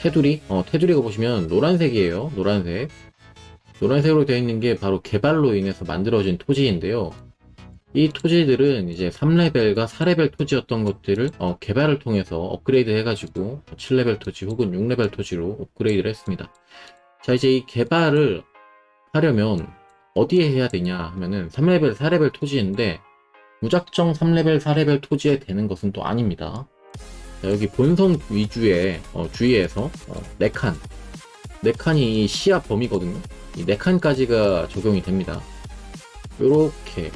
테두리 어 테두리가 보시면 노란색이에요 노란색 노란색으로 되어 있는 게 바로 개발로 인해서 만들어진 토지인데요 이 토지들은 이제 3레벨과 4레벨 토지였던 것들을 어, 개발을 통해서 업그레이드 해가지고 7레벨 토지 혹은 6레벨 토지로 업그레이드를 했습니다. 자, 이제 이 개발을 하려면 어디에 해야 되냐 하면은 3레벨, 4레벨 토지인데 무작정 3레벨, 4레벨 토지에 되는 것은 또 아닙니다. 자, 여기 본성 위주의 어, 주위에서 어, 4칸, 4칸이 이 시야 범위거든요. 이 4칸까지가 적용이 됩니다. 요렇게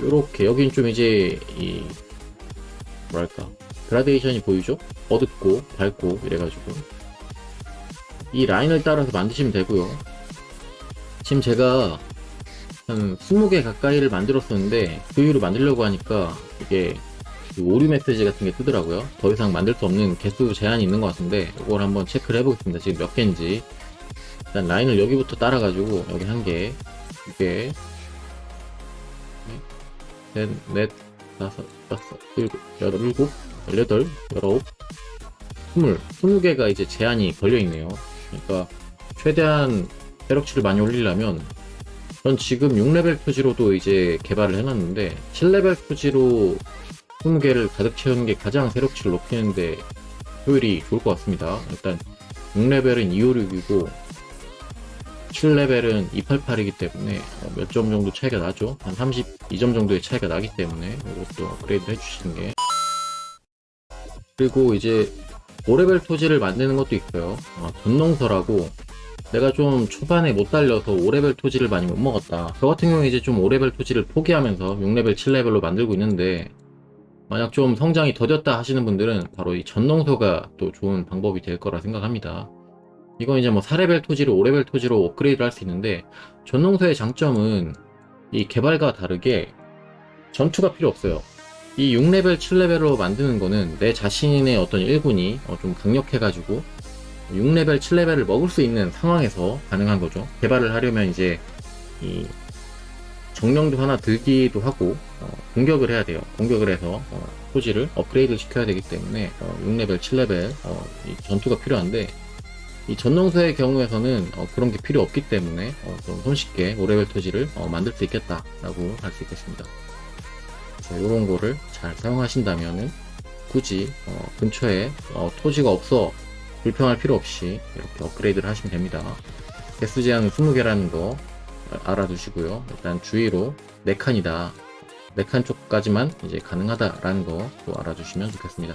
요렇게 여긴 좀 이제 이 뭐랄까 그라데이션이 보이죠? 어둡고 밝고 이래가지고 이 라인을 따라서 만드시면 되고요 지금 제가 한 20개 가까이를 만들었었는데 그 이후로 만들려고 하니까 이게 그 오류 메시지 같은 게 뜨더라고요. 더 이상 만들 수 없는 개수 제한이 있는 것 같은데 이걸 한번 체크를 해보겠습니다. 지금 몇 개인지. 일단 라인을 여기부터 따라가지고 여기 한 개 두개 넷, 넷, 다섯, 여섯, 일곱, 여덟, 일곱, 열여덟, 열아홉, 스물, 스무 개가 이제 제한이 걸려 있네요. 그러니까 최대한 회력치를 많이 올리려면 전 지금 6레벨 표지로도 이제 개발을 해놨는데 7레벨 표지로 20개를 가득 채우는 게 가장 회력치를 높이는데 효율이 좋을 것 같습니다. 일단 6레벨은 256이고 7레벨은 288이기 때문에 어, 몇점 정도 차이가 나죠. 한 32점 정도의 차이가 나기 때문에 이것도 업그레이드 해주시는 게. 그리고 이제 5레벨 토지를 만드는 것도 있어요. 어, 전농서라고 내가 좀 초반에 못 달려서 5레벨 토지를 많이 못 먹었다. 저 같은 경우에 이제 좀 5레벨 토지를 포기하면서 6레벨, 7레벨로 만들고 있는데 만약 좀 성장이 더뎠다 하시는 분들은 바로 이 전농서가 또 좋은 방법이 될 거라 생각합니다. 이건 이제 뭐 4레벨 토지를 5레벨 토지로 업그레이드 할수 있는데 전농서의 장점은 이 개발과 다르게 전투가 필요 없어요. 이 6레벨, 7레벨로 만드는 거는 내 자신의 어떤 일군이 어, 좀 강력해가지고 6레벨, 7레벨을 먹을 수 있는 상황에서 가능한 거죠. 개발을 하려면 이제 이 정령도 하나 들기도 하고 어, 공격을 해야 돼요. 공격을 해서 어, 토지를 업그레이드 시켜야 되기 때문에 어, 6레벨, 7레벨 어, 이 전투가 필요한데 이 전농서의 경우에서는 어, 그런 게 필요 없기 때문에 어, 좀 손쉽게 5레벨 토지를 어, 만들 수 있겠다라고 할 수 있겠습니다. 이런 거를 잘 사용하신다면은 굳이 어, 근처에 어, 토지가 없어 불평할 필요 없이 이렇게 업그레이드를 하시면 됩니다. 개수 제한은 20개라는 거 알아두시고요. 일단 주의로 4칸이다. 4칸 쪽까지만 이제 가능하다라는 거 또 알아주시면 좋겠습니다.